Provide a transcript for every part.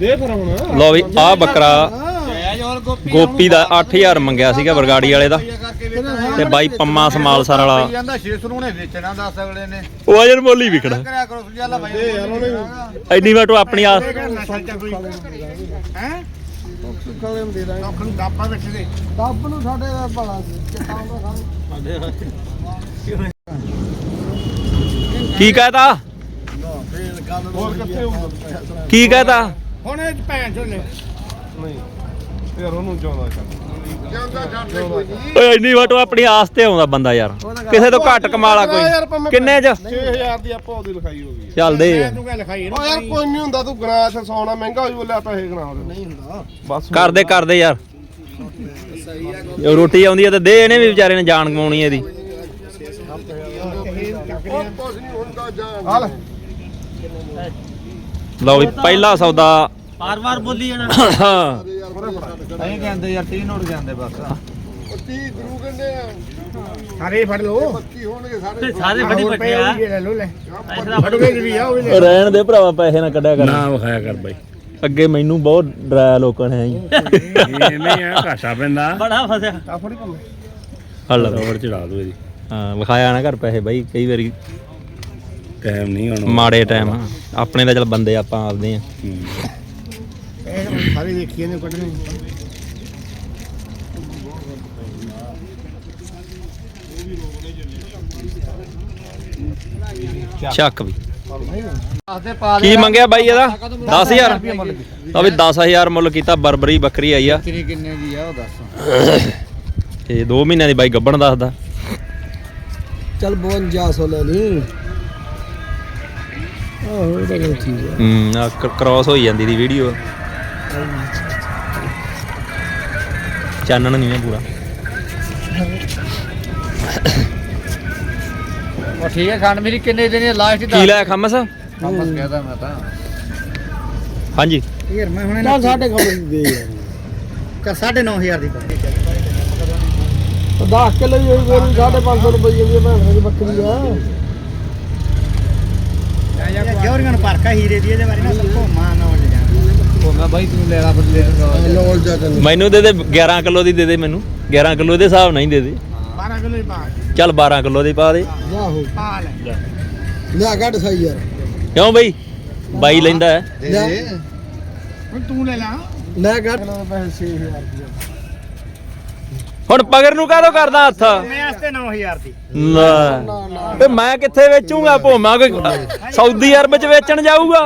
ਦੇ ਫਿਰ ਹੁਣ। ਲਓ ਵੀ ਆ ਬੱਕਰਾ ਗੋਪੀ ਗੋਪੀ ਦਾ 8000 ਮੰਗਿਆ ਸੀਗਾ ਬਰਗਾੜੀ ਵਾਲੇ ਦਾ। ਤੇ ਬਾਈ ਪੰਮਾ ਸਮਾਲਸਰ ਵਾਲਾ। ਜਾਂਦਾ 600 ਨੂੰ ਨੇ ਵੇਚਣਾ ਦੱਸ ਅਗਲੇ ਨੇ ਉਹ ਅਜਰ ਮੁੱਲ ਵਿਕਣਾ। ਕਰਿਆ ਕਰੋ ਸੁਝਾਲਾ ਭਾਈ ਦੇ ਯਾਰ ਉਹਨੇ ਆਪਣੀ ਆਸ ਹੈ ਸੁੱਖਾਂ ਦੇ ਦਾਂਗੇ ਨੂੰ ਦਾਪਾ ਵਿੱਚ ਦੇ ਦੱਬ ਨੂੰ ਸਾਡੇ ਦਾ ਭਲਾ ਕੀ ਕਹਤਾ? ਹੋਰ ਕੀ ਕਹਤਾ? ਹੁਣ ਇਹ ਭੈਣ ਚੋਂ ਨੇ। ਨਹੀਂ ਯਾਰ ਉਹਨੂੰ ਚਾਹੁੰਦਾ ਚੱਲ। ਜਾਂਦਾ ਛੱਡ ਦੇ ਕੋਈ ਨਹੀਂ ਓਏ ਐਡੀ ਵਾਟੋ ਆਪਣੀ ਆਸ ਤੇ ਆਉਂਦਾ ਬੰਦਾ ਯਾਰ। ਕਿਸੇ ਤੋਂ ਘੱਟ ਕਮਾਲਾ ਕੋਈ। ਕਿੰਨੇ ਚ? 6000 ਦੀ ਆਪਾਂ ਉਹਦੀ ਲਿਖਾਈ ਹੋ ਗਈ ਚੱਲ ਦੇ ਤੂੰ ਕਹਿ ਲਿਖਾਈ ਓ ਯਾਰ ਕੋਈ ਨਹੀਂ ਹੁੰਦਾ ਤੂੰ ਗਣਾ ਇੱਥੇ ਸੌਣਾ ਮਹਿੰਗਾ ਹੋ ਬੋਲਿਆ ਤਾਂ ਇਹ ਗਣਾ ਨਹੀਂ ਹੁੰਦਾ। ਬਸ ਕਰਦੇ ਕਰਦੇ ਯਾਰ। ਜੇ ਰੋਟੀ ਆਉਂਦੀ ਹੈ ਤੇ ਦੇ ਇਹਨੇ ਵੀ ਵਿਚਾਰੇ ਨੇ ਜਾਨ ਕਮਾਉਣੀ ਇਹਦੀ। ਕੁਝ ਨਹੀਂ ਹੁੰਦਾ ਜਾਨ ਹਾਲ ਲਓ ਵੀ ਪਹਿਲਾ ਸੌਦਾ। ਬਾਰ-ਬਾਰ ਬੋਲੀ ਜਾਣਾ। ਹਾਂ। ਨਹੀਂ ਕਹਿੰਦੇ ਯਾਰ 30 ਨੋਟ ਜਾਂਦੇ ਬਸ। 30 ਗੁਰੂ ਕਹਿੰਦੇ ਆ। ਸਾਰੇ ਫੜ ਲਓ। 25 ਹੋਣਗੇ ਸਾਰੇ। ਸਾਰੇ ਬੜੀ ਵੱਡੇ ਆ। ਲੈ ਲਓ ਲੈ। ਐਸਾ ਫੜੋਗੇ ਵੀ ਆ ਉਹ ਰਹਿਣ ਦੇ ਭਰਾਵਾ ਪੈਸੇ ਨਾ ਕੱਢਿਆ ਕਰ। ਨਾ ਵਿਖਾਇਆ ਕਰ ਬਾਈ। ਅੱਗੇ ਮੈਨੂੰ ਬਹੁਤ ਡਰਾਇਆ ਲੋਕਾਂ ਨੇ ਆਈ। ਐਵੇਂ ਆ ਘਾਟਾ ਪੈਂਦਾ। ਬੜਾ ਫਸਿਆ। ਆ ਫੜੀ ਕੰਮ ਹੱਲ ਰੋਵਰ ਚੜਾ ਦੋ ਇਹਦੀ। ਹਾਂ ਵਿਖਾਇਆ ਨਾ ਕਰ ਪੈਸੇ ਬਾਈ ਕਈ ਵਾਰੀ ਟਾਈਮ ਨਹੀਂ ਹੁਣ ਮਾੜੇ ਟਾਈਮ ਆਪਣੇ ਤਾਂ ਚਲ ਬੰਦੇ ਆਪਾਂ ਆਪਦੇ ਆ। ਇਹ ਸਾਰੇ ਦੇਖੀਏ ਨੇ ਕੱਢਣੇ। ਚੱਕ ਵੀ। ਆਸਤੇ ਪਾ ਕੀ ਮੰਗਿਆ ਬਾਈ ਇਹਦਾ? 10000 ਤਾਂ ਵੀ 10000 ਮੁੱਲ ਕੀਤਾ ਬਰਬਰੀ ਬੱਕਰੀ ਆਈ ਆ। ਤੇਰੀ ਕਿੰਨੇ ਦੀ ਆ ਉਹ ਦੱਸ। ਤੇ 2 ਮਹੀਨਿਆਂ ਦੀ ਬਾਈ ਗੱਬਣ ਦੱਸਦਾ। ਚੱਲ 5200 ਲੈ ਲਈ। ਆਹੋ ਇਹ ਤਾਂ ਗੱਲ ਠੀਕ ਹੈ ਹੂੰ ਆ ਕ੍ਰਾਸ ਹੋਈ ਜਾਂਦੀ ਦੀ ਵੀਡੀਓ ਚਾਨਣ ਨਹੀਂ ਹੈ ਪੂਰਾ। ਉਹ ਠੀਕ ਹੈ ਖੰਡ ਮੇਰੀ ਕਿੰਨੇ ਦੇਣੀ ਲਾਸਟ ਕੀ ਲਾਇਆ ਖਮਸ? ਵਾਪਸ ਕਹਿਦਾ ਮੈਂ ਤਾਂ। ਹਾਂਜੀ। ਯਾਰ ਮੈਂ ਹੁਣੇ ਚੱਲ ਸਾਡੇ ਕੰਮ ਦੇ ਯਾਰ ਚਾ 9500 ਦੀ ਪਾ। 10 ਕਿਲੋ ਹੀ ਹੋਈ ਗੋਲ 550 ਰੁਪਏ ਦੀ ਭੈਣ ਦੀ ਬੱਕਰੀ ਆ। ਜੋਰੀਆਂ ਨੂੰ ਪਰਕਾ ਹੀਰੇ ਦੀ ਇਹਦੇ ਬਾਰੇ ਨਾ ਸੱਕੋ ਮਾਂ ਨਾ ਉੱਡ ਜਾਣਾ। ਉਹ ਮੈਂ ਬਾਈ ਤੂੰ ਲੈ ਲਾ ਬਦਲੇ ਲੋਲ ਜਾ ਤੈਨੂੰ। ਮੈਨੂੰ ਦੇ ਦੇ 11 ਕਿਲੋ ਦੀ ਦੇ ਦੇ ਮੈਨੂੰ। 11 ਕਿਲੋ ਦੇ ਹਿਸਾਬ ਨਾਲ ਹੀ ਦੇ ਦੇ। 12 ਕਿਲੋ ਹੀ ਪਾ ਚੱਲ 12 ਕਿਲੋ ਦੀ ਪਾ ਦੇ। ਜਾ ਹੋ ਪਾ ਲੈ। ਲਿਆ ਕੱਢ ਸਹੀ ਯਾਰ। ਕਿਉਂ ਬਈ? ਬਾਈ ਲੈਂਦਾ ਹੈ। ਹੁਣ ਤੂੰ ਲੈ ਲਾ। ਲੈ ਕੱਢ। ਪੈਸੇ 6000 ਰੁਪਏ ਹੁਣ ਪਗਰ ਨੂੰ ਕਾਹਦੋਂ ਕਰਦਾ ਹੱਥ? ਮੈਂ ਵਾਸਤੇ 9000 ਦੀ। ਲੈ ਤੇ ਮੈਂ ਕਿੱਥੇ ਵੇਚੂਗਾ ਭੋਮਾ? ਕੋਈ ਸਾਊਦੀ ਅਰਬ ਚ ਵੇਚਣ ਜਾਊਗਾ?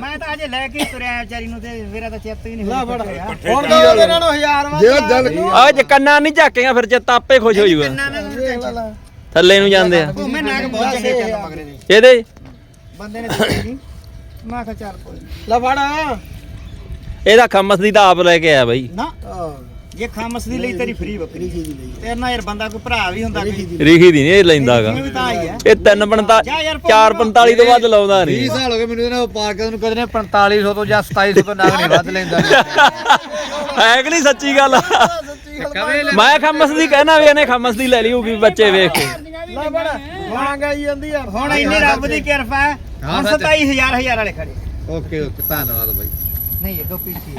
ਮੈਂ ਤਾਂ ਅਜੇ ਲੈ ਕੇ ਹੀ ਤੁਰਿਆ ਵਿਚਾਰੀ ਨੂੰ ਤੇ ਮੇਰਾ ਤਾਂ ਚਿੱਤ ਹੀ ਨਹੀਂ ਲੈ ਫੜ। ਹੋਇਆ ਹੁਣ ਤਾਂ ਉਹਦੇ ਨਾਲ 1000 ਵਾ ਜੇ ਜਲ ਆ ਜੇ ਕੰਨਾਂ ਨਹੀਂ ਝਾਕੇਗਾ ਫਿਰ ਚਿੱਤ ਆਪੇ ਖੁਸ਼ ਹੋ ਜਾਊਗਾ। ਥੱਲੇ ਨੂੰ ਜਾਂਦੇ ਆ। ਉਹ ਮੈਂ ਨਾਗ ਬਹੁਤ ਚੰਗੇ ਚੱਲ ਮਗਰੇ ਦੇ। ਇਹਦੇ ਬੰਦੇ ਨੇ ਦਿੱਤੀ ਨਹੀਂ। ਮੈਂ ਕਿਹਾ ਚੱਲ ਕੋਈ। ਲੈ ਫੜ। ਇਹਦਾ ਖਮਸ ਦੀ ਤਾਂ ਆਪ ਲੈ ਕੇ ਆਇਆ ਬਾਈ। ਨਾ। ਜੇ ਖਾਮਸ ਦੀ ਲਈ ਤੇਰੀ ਫ੍ਰੀ ਬੱਕਰੀ ਤੇਰੇ ਨਾਲ ਯਾਰ ਬੰਦਾ ਕੋਈ ਭਰਾ ਵੀ ਹੁੰਦਾ ਕੋਈ। ਰਿਖੀ ਦੀ ਨਹੀਂ ਇਹ ਲੈਂਦਾਗਾ ਇਹ ਵੀ ਤਾਂ ਆਈ ਹੈ। ਇਹ 345 ਜਾ ਯਾਰ 445 ਤੋਂ ਵੱਧ ਲਾਉਂਦਾ ਨਹੀਂ। ਸਾਲ ਹੋ ਗਏ ਮੈਨੂੰ ਇਹਨਾਂ ਪਾਰਕ ਨੂੰ ਕਦੇ ਨੇ 4500 ਤੋਂ ਜਾਂ 2700 ਤੋਂ ਨਾਗ ਨਹੀਂ ਵੱਧ ਲੈਂਦਾ। ਹੈ ਕਿ ਨਹੀਂ ਸੱਚੀ ਗੱਲ? ਮੈਂ ਖਮਸ ਦੀ ਕਹਿਣਾ ਵੀ ਇਹਨੇ ਖਮਸ ਦੀ ਲੈ ਲਈ ਹੋਊਗੀ ਬੱਚੇ ਵੇਖ ਕੇ। ਵਾਂਗ ਆਈ ਜਾਂਦੀ ਆ ਹੁਣ ਇੰਨੀ ਰੱਬ ਦੀ ਕਿਰਪਾ ਹੈ। ਹੁਣ 27000 ਹਜ਼ਾਰ ਵਾਲੇ ਖੜੇ। ਓਕੇ ਓਕੇ ਧੰਨਵਾਦ ਬਾਈ। ਨਹੀਂ ਇਹ ਦੋ ਪੀਸੀ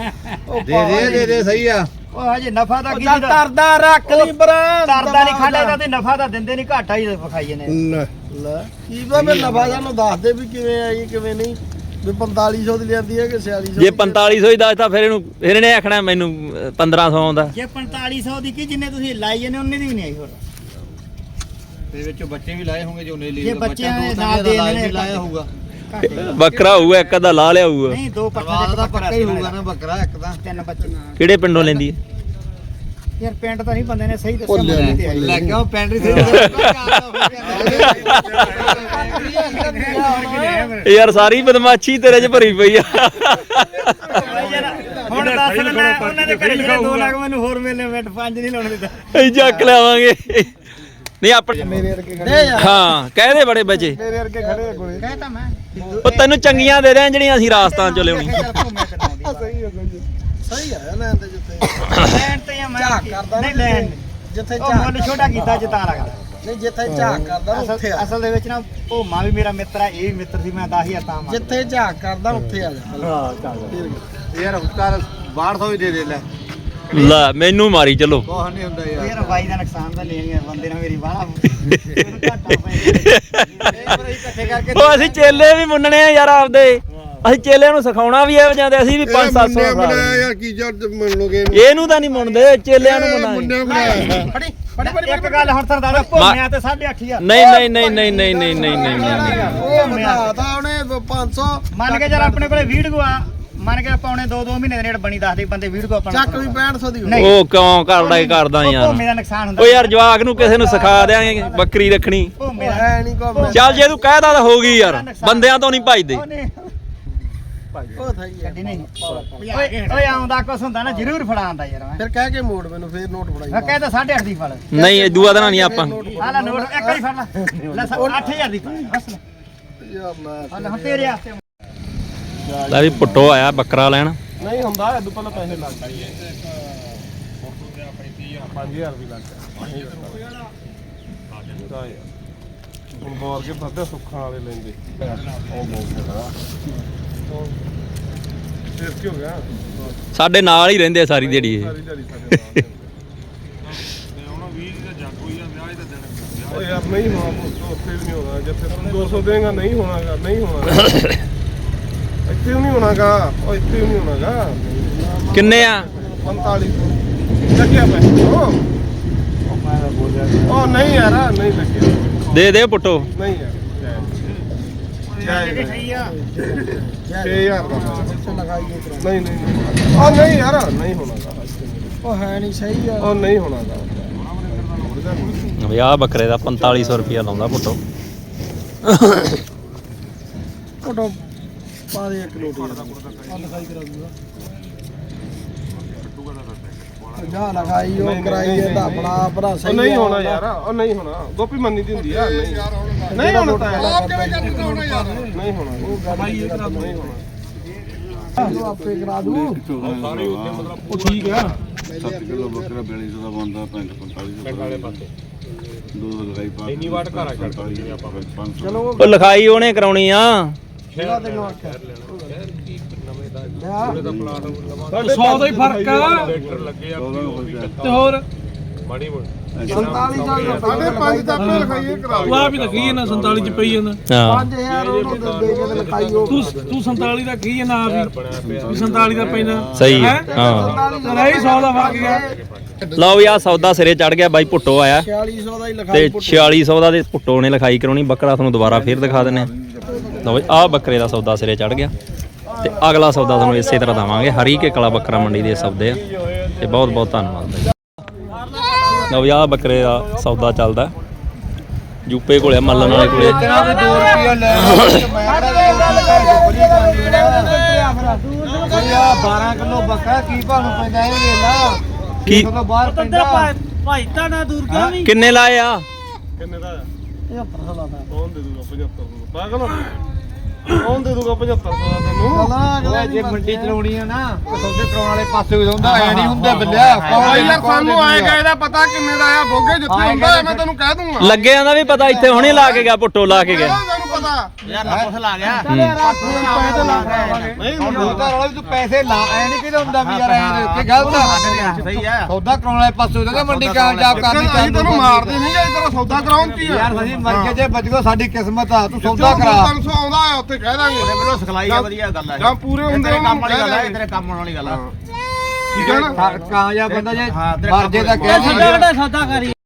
ਦੇ ਦੇ ਦੇ ਦੇ ਸਹੀ ਆ। ਉਹ ਹਜੇ ਨਫਾ ਦਾ ਕੀ ਚੱਲ ਦਿੰਦਾ ਤਰਦਾ ਰੱਖ ਲਈ ਬਰਾਂ ਤਰਦਾ ਨਹੀਂ ਖਾਲੇ ਦਾ ਤੇ ਨਫਾ ਤਾਂ ਦਿੰਦੇ ਨਹੀਂ ਘਾਟਾ ਹੀ ਵਿਖਾਈਏ ਨੇ। ਲੈ ਲੈ। ਕੀ ਪਤਾ ਮੈਂ ਨਫਾ ਸਾਨੂੰ ਦੱਸ ਦੇ ਵੀ ਕਿਵੇਂ ਆਈ ਕਿਵੇਂ ਨਹੀਂ। ਵੀ 4500 ਦੀ ਲਿਆਂਦੀ ਹੈ ਕਿ 4600 ਜੇ 4500 ਹੀ? ਦੱਸਦਾ ਫਿਰ ਇਹਨੂੰ ਫਿਰ ਇਹਨੇ ਆਖਣਾ ਮੈਨੂੰ ਅਹ, 1500 ਆਉਂਦਾ। ਜੇ 4500 ਦੀ ਕੀ ਜਿੰਨੇ ਤੁਸੀਂ ਲਾਈ ਜਨੇ ਉਹਨੇ ਦੀ ਵੀ ਨਹੀਂ ਆਈ ਹੋਰ। ਤੇ ਵਿੱਚੋਂ ਬੱਚੇ ਵੀ ਲਾਏ ਹੋਣਗੇ ਜੋ ਨੇ ਲਈ ਜੇ ਬੱਚਿਆਂ ਨੇ ਨਾਲ ਦੇ ਲਾਇਆ ਹੋਊਗਾ। ਬੱਕਰਾ ਹੋਊਗਾ ਇੱਕ ਅੱਧਾ ਲਾ ਲਿਆ ਹੋਊਗਾ। ਨਹੀਂ ਦੋ ਪੱਠਾ ਦੇ ਦਾ ਪੱਕਾ ਹੀ ਹੋਊਗਾ ਨਾ ਬੱਕਰਾ ਇੱਕ ਤਾਂ ਤਿੰਨ ਬੱਚੇ। ਕਿਹੜੇ ਪਿੰਡੋਂ ਲੈਂਦੀ ਹੈ ਯਾਰ ਪਿੰਡ ਤਾਂ ਨਹੀਂ ਬੰਦੇ ਨੇ ਸਹੀ ਦੱਸਿਆ ਮੁੰਡੇ ਤੇ ਆਈ ਲੈ ਕੇ ਉਹ ਪੈਂਟਰੀ ਸੇ ਯਾਰ ਸਾਰੀ ਬਦਮਾਸ਼ੀ ਤੇਰੇ 'ਚ ਭਰੀ ਪਈ ਆ। ਹੁਣ ਦੱਸ ਲੈ ਉਹਨਾਂ ਦੇ ਘਰੇ ਜਿਹੜੇ 2 ਲੱਖ ਮੈਨੂੰ ਹੋਰ ਮਿਲਨੇ ਮਿੰਟ ਪੰਜ ਨਹੀਂ ਲਾਉਣ। ਦਿੱਤਾ ਅਸੀਂ ਚੱਕ ਲਿਆਵਾਂਗੇ। ਨਹੀਂ ਆਪਣੇ ਮੇਰੇ ਵਰਗੇ ਖੜੇ ਹਾਂ ਕਹਦੇ ਬੜੇ ਬੱਚੇ ਮੇਰੇ ਵਰਗੇ ਖੜੇ ਆ ਕੋਲੇ ਕਹਿਤਾ ਮੈਂ। ਉਹ ਤੈਨੂੰ ਚੰਗੀਆਂ ਦੇ ਦੇਣ ਜਿਹੜੀਆਂ ਅਸੀਂ ਰਾਜਸਥਾਨ ਚੋਂ ਲਿਆਉਣੀ ਸਹੀ ਹੈ ਸਹੀ ਹੈ ਸਹੀ ਆ। ਲੈਣ ਤੇ ਜਿੱਥੇ ਲੈਣ ਤੇ ਆ ਮੈਂ। ਝਾਕ ਕਰਦਾ ਨਹੀਂ ਲੈਣ ਜਿੱਥੇ ਉਹ ਮੁੱਲ ਛੋਟਾ ਕੀਤਾ ਜਿੱਤਾ ਲੱਗਦਾ। ਨਹੀਂ ਜਿੱਥੇ ਝਾਕ ਕਰਦਾ ਉੱਥੇ ਆ। ਅਸਲ ਦੇ ਵਿੱਚ ਨਾ ਉਹ ਮਾਂ ਵੀ ਮੇਰਾ ਮਿੱਤਰ ਹੈ ਇਹ ਵੀ ਮਿੱਤਰ ਸੀ ਮੈਂ 10000 ਤਾਂ ਮੰਗ ਜਿੱਥੇ ਝਾਕ ਕਰਦਾ ਉੱਥੇ ਆ ਜਾ। ਹਾਂ ਚੱਲ। ਯਾਰ ਉਸਤਾਰ 1200 ਹੀ ਦੇ ਦੇ ਲੈ। ਲੈ ਮੈਨੂੰ ਮਾਰੀ ਚਲੋ ਕੋਹ ਨਹੀਂ ਹੁੰਦਾ ਯਾਰ ਯਾਰ ਬਾਈ ਦਾ ਨੁਕਸਾਨ ਤਾਂ ਲੈਣੀ ਹੈ ਬੰਦੇ ਨਾਲ ਮੇਰੀ ਬਾਹਲਾ ਮੈਨੂੰ ਘਾਟਾ ਪੈ ਗਿਆ ਇਕੱਠੇ ਕਰਕੇ ਉਹ ਅਸੀਂ ਚੇਲੇ ਵੀ ਮੁੰਨਣੇ ਆ ਯਾਰ ਆਪਦੇ ਅਸੀਂ ਚੇਲਿਆਂ ਨੂੰ ਸਿਖਾਉਣਾ ਵੀ ਇਹ ਜਾਂਦੇ ਅਸੀਂ ਵੀ 5-700 ਬਣਾਇਆ ਯਾਰ ਕੀ ਜੱਟ ਮੰਨ ਲੋਗੇ ਇਹਨੂੰ ਤਾਂ ਨਹੀਂ ਮੁੰਨਦੇ ਚੇਲਿਆਂ ਨੂੰ ਮੁੰਨਾਂਗੇ ਬਣਾਇਆ ਫੜੀ ਫੜੀ ਫੜੀ ਇੱਕ ਗੱਲ ਹੁਣ ਸਰਦਾਰ ਭੋਮਿਆ ਤੇ 8500 ਨਹੀਂ ਨਹੀਂ ਨਹੀਂ ਨਹੀਂ ਨਹੀਂ ਨਹੀਂ ਨਹੀਂ ਨਹੀਂ ਨਹੀਂ ਉਹ ਬਣਾਤਾ ਉਹਨੇ 500 ਮੰਨ ਕੇ ਜਰ ਆਪਣੇ ਕੋਲੇ ਵੀਡੀਓ ਆ ਮੰਨ ਕੇ ਆਪਾਂ ਉਹਨੇ 2-2 ਮਹੀਨੇ ਦੇ ਨੇੜੇ ਬਣੀ ਦੱਸਦੇ ਬੰਦੇ ਵੀਡੀਓ ਆਪਾਂ ਨੂੰ ਚੱਕ ਵੀ 6500 ਦੀ ਨਹੀਂ। ਉਹ ਕਿਉਂ ਕਰਦਾ ਹੀ ਕਰਦਾ ਉਹ ਯਾਰ। ਭੋਮੇ ਦਾ ਨੁਕਸਾਨ ਹੁੰਦਾ। ਓ ਯਾਰ ਜਵਾਕ ਨੂੰ ਕਿਸੇ ਨੂੰ ਸਿਖਾ ਦਿਆਂਗੇ ਬੱਕਰੀ ਰੱਖਣੀ। ਭੋਮੇ ਦਾ ਹੈ ਨਹੀਂ ਕੋ ਚੱਲ ਜੇ ਤੂੰ ਕਹਿਦਾ ਤਾਂ ਹੋ ਗਈ ਯਾਰ। ਬੰਦਿਆਂ ਤੋਂ ਨਹੀਂ ਭਜਦੇ। ਉਹਨੇ ਉਹ ਥਈ ਗੱਡੀ ਨਹੀਂ। ਓਏ ਓਏ ਆਉਂਦਾ ਕੁਛ ਹੁੰਦਾ ਨਾ ਜ਼ਰੂਰ ਫੜਾਉਂਦਾ ਯਾਰ ਮੈਂ। ਫਿਰ ਕਹਿ ਕੇ ਮੋੜ ਮੈਨੂੰ ਫੇਰ ਨੋਟ ਫੜਾਈ ਮੈਂ ਕਹਿੰਦਾ 8.5 ਦੀ ਫੜ। ਨਹੀਂ ਇਹ ਦੂਆ ਦਿਨਾਂ ਨਹੀਂ ਆਪਾਂ। ਆ ਲੈ ਨੋਟ ਇੱਕ ਵਾਰੀ ਫੜ ਲੈ। ਲੈ 8000 ਦੀ ਫੜ। ਬਸ ਲੈ। ਯਾਰ ਮੈਂ ਹੁਣ ਤੇਰੇ ਵਾਸਤੇ ਲੈ ਵੀ ਪੁੱਟੋ ਆਇਆ ਬੱਕਰਾ ਲੈਣ। ਨਹੀਂ ਹੁੰਦਾ ਇਹ ਪਹਿਲਾਂ ਪੈਸੇ ਲੱਗਦਾ ਹੀ ਹੈ। 5000 ਵੀ ਲੱਗਦਾ ਹੁਣ ਬੋਰ ਕੇ ਫੱਦੇ ਸੁੱਖਾਂ ਵਾਲੇ ਲੈਂਦੇ। ਉਹ ਬੋਲ ਫਿਰ ਕੀ ਹੋ ਗਿਆ? ਸਾਡੇ ਨਾਲ ਹੀ ਰਹਿੰਦੇ ਆ ਸਾਰੀ ਦਿਹਾੜੀ ਇਹ। ਸਾਰੀ ਦਿਹਾੜੀ ਸਾਡੇ ਨਾਲ ਓ ਯਾਰ ਨਹੀਂ ਹੋਣਾ ਉੱਥੇ ਵੀ ਨਹੀਂ ਹੋਣਾ। ਜਿੱਥੇ ਤੂੰ 200 ਦੇਗਾ ਨਹੀਂ ਹੋਣਾਗਾ ਨਹੀਂ ਹੋਣਾਗਾ ਇੱਥੇ ਵੀ ਨਹੀਂ ਹੋਣਾਗਾ ਉਹ ਇੱਥੇ ਵੀ ਨਹੀਂ ਹੋਣਾਗਾ। ਕਿੰਨੇ ਆ? 45 ਲੱਗਿਆ ਪੈ ਉਹ। ਉਹ ਨਹੀਂ ਯਾਰ ਨਹੀਂ ਲੱਗਿਆ। ਦੇ ਦੇ ਪੁੱਟੋ। ਨਹੀਂ ਯਾਰ। ਸਹੀ ਆ? 6000 ਦਾ। ਨਹੀਂ ਨਹੀਂ ਨਹੀਂ। ਉਹ ਨਹੀਂ ਯਾਰ ਨਹੀਂ ਹੋਣਾਗਾ। ਉਹ ਹੈ ਨਹੀਂ ਸਹੀ ਆ। ਉਹ ਨਹੀਂ ਹੋਣਾਗਾ। ਵੀ ਆਹ ਬੱਕਰੇ ਦਾ 4500 ਰੁਪਿਆ ਲਾਉਂਦਾ ਪੁੱਟੋ। ਫੋਟੋ ਪਾ ਦੇ ਇੱਕ ਲੋਟੀ ਆ ਲਿਖਾਈ ਕਰਾ। ਦੂਗਾ। ਜਾ ਲਗਾਈ ਉਹ ਕਰਾਈ ਇਹਦਾ ਆਪਣਾ ਆਪਣਾ ਸਹੀ ਨਹੀਂ ਹੋਣਾ ਯਾਰ ਉਹ ਨਹੀਂ ਹੋਣਾ। ਗੋਪੀ ਮੰਨੀ ਦੀ ਹੁੰਦੀ ਆ ਨਹੀਂ ਨਹੀਂ। ਹੋਣਾ ਤਾਂ ਆਪ ਕਿਵੇਂ ਕਰ ਦੂਗਾ ਹੋਣਾ ਯਾਰ? ਨਹੀਂ ਹੋਣਾ। ਉਹ ਗਾਈ ਇਹ ਕਰਾ ਦੂ ਨਹੀਂ ਹੋਣਾ ਆਪੇ ਕਰਾ ਦੂ। ਉਹ ਠੀਕ ਆ। 7 ਕਿਲੋ ਬੱਕਰਾ 4200 ਦਾ ਬੰਦਾ 4500 ਵਾਲੇ ਪਾਸੇ। ਦੋ ਲਗਾਈ ਪਾ ਇੰਨੀ ਵਾਟ ਘਰ ਆ ਛੱਡਦੇ ਆਪਾਂ। 500 ਚਲੋ ਉਹ ਲਿਖਾਈ ਉਹਨੇ ਕਰਾਉਣੀ ਆ। 100 ਦਾ ਹੀ ਫ਼ਰਕ ਆ। ਤੇ ਹੋਰ? 47 ਦਾ ਸਾਡੇ 5 ਦਾ ਆਪਣੇ ਲਿਖਾਈ ਕਰਾ ਤੂੰ ਆਪ ਹੀ ਤਾਂ ਕਹੀ ਨਾ 47 ਚ ਪਈ ਜਾਂਦਾ। ਹਾਂ। 5000 ਉਹਨੂੰ ਦੇ ਕੇ ਤੇ ਲਿਖਾਈ ਉਹ। ਤੂੰ ਤੂੰ 47 ਦਾ ਕਹੀ ਨਾ ਆਪ ਹੀ? ਵੀ 47 ਦਾ ਪੈਂਦਾ। ਸਹੀ ਹੈ? ਹੈਂ? 100 ਦਾ ਫ਼ਰਕ ਗਿਆ ਲਓ ਵੀ ਆ ਸੌਦਾ ਸਿਰੇ ਚੜ ਗਿਆ ਬਾਈ ਪੁੱਟੋ ਆਇਆ। 4600 ਦਾ ਹੀ ਤੇ ਲਿਖਾਈ 4600 ਦਾ ਦੇ ਪੁੱਟੋ ਨੇ ਲਿਖਾਈ ਕਰਾਉਣੀ ਬੱਕਰਾ ਤੁਹਾਨੂੰ ਦੁਬਾਰਾ ਫੇਰ ਦਿਖਾ ਦਿੰਨੇ ਆ ਲਓ ਵੀ ਆਹ ਬੱਕਰੇ ਦਾ ਸੌਦਾ ਸਿਰੇ ਚੜ ਗਿਆ। ਤੇ ਅਗਲਾ ਸੌਦਾ ਤੁਹਾਨੂੰ ਇਸੇ ਤਰ੍ਹਾਂ ਦਵਾਂਗੇ ਹਰੀ ਕੇ ਕਲਾ ਬੱਕਰਾ ਮੰਡੀ ਦੇ ਸੌਦੇ ਆ। ਤੇ ਬਹੁਤ ਬਹੁਤ ਧੰਨਵਾਦ ਬਾਈ। ਲਓ ਵੀ ਆਹ ਬੱਕਰੇ ਦਾ ਸੌਦਾ ਚੱਲਦਾ। ਯੂਪੇ ਕੋਲੇ ਮੱਲਣ ਵਾਲੇ ਕੋਲੇ। ਤੇਰਾ ਵੀ 2 ਰੁਪਿਆ ਲੈ ਮੈਂ ਕਿਹੜਾ 12 ਕਿਲੋ ਬੱਕਰਾ ਕੀ? ਭਾਨੂੰ ਪੈਂਦਾ ਇਹ ਵੇਖ ਲਾ ਕੀ ਤੋਂ ਬਾਹਰ ਤੰਦਰ ਪੈਂਦਾ ਭਾਈ ਤਾਂ ਨਾ ਦੂਰ ਕਿਉਂ ਨਹੀਂ ਕਿੰਨੇ ਲਾਏ ਆ? ਕਿੰਨੇ ਦਾ? ਆ 7500 ਦਾ ਕੌਣ ਦੇ ਦੂਗਾ? 7500 ਪਾਗਲ ਹੋ ਕੌਣ ਦੇ ਦੂਗਾ 7500 ਦਾ ਤੈਨੂੰ? ਲੈ ਜੇ ਮੰਡੀ ਚਲਾਉਣੀ ਆ ਨਾ ਸੌਦੇ ਕਰਾਉਣ ਵਾਲੇ ਪਾਸੇ ਵੀ ਹੁੰਦਾ ਐ ਨਹੀਂ ਹੁੰਦੇ ਬਿੱਲਿਆ। ਭਾਈ ਯਾਰ ਸਾਨੂੰ ਆਏਗਾ ਇਹਦਾ ਪਤਾ ਕਿੰਨੇ ਦਾ ਆ ਬੋਗੇ ਜਿੱਥੇ ਹੁੰਦਾ ਮੈਂ ਤੈਨੂੰ ਕਹਿ ਦੂੰਗਾ। ਲੱਗਿਆਂ ਦਾ ਵੀ ਪਤਾ ਇੱਥੇ ਹੁਣੇ ਲਾ ਕੇ ਗਿਆ ਪੁੱਟੋ ਲਾ ਕੇ ਗਿਆ। ਪਤਾ। ਯਾਰ ਕੁਛ ਲਾ ਗਿਆ। ਪੈਸੇ ਲਾ ਨਹੀਂ ਉਹਦਾ ਰੌਲਾ ਵੀ ਤੂੰ ਪੈਸੇ ਲਾ ਐ ਨਹੀਂ ਕਿਹਦਾ ਹੁੰਦਾ ਵੀ ਯਾਰ ਐ ਤੇ ਗਲਤ ਆ। ਸਹੀ ਆ। ਸੌਦਾ ਕਰਾਉਣ ਵਾਲੇ ਪਾਸੇ ਹੁੰਦਾ ਮੰਡੀ ਕਾਮਯਾਬ ਕਰਨੀ ਅਸੀਂ ਤੈਨੂੰ ਮਾਰਦੇ ਨਹੀਂ ਜੇ ਤੇਰਾ ਸੌਦਾ ਕਰਾਉਣ ਕੀ ਆ? ਯਾਰ ਅਸੀਂ ਮਰ ਕੇ ਜੇ ਬਚ ਗਏ ਸਾਡੀ ਕਿਸਮਤ ਆ ਤੂੰ ਸੌਦਾ ਕਰਾ। 300 ਆਉਂਦਾ ਆ ਉੱਥੇ ਕਹਿ ਦਾਂਗੇ। ਮੈਨੂੰ ਸਿਖਲਾਈ ਆ ਵਧੀਆ ਗੱਲ ਆ। ਜਾਂ ਪੂਰੇ ਹੁੰਦੇ ਕੰਮ ਵਾਲੀ ਗੱਲ ਆ। ਤੇਰੇ ਕੰਮ ਵਾਲੀ ਗੱਲ ਆ। ਠੀਕ ਹੈ ਨਾ? ਕਾਮਯਾਬ ਬੰਦਾ ਜੇ ਮਰ ਜੇ ਤਾਂ ਕਹਿ ਦੇ ਸੌਦਾ ਕਰੀ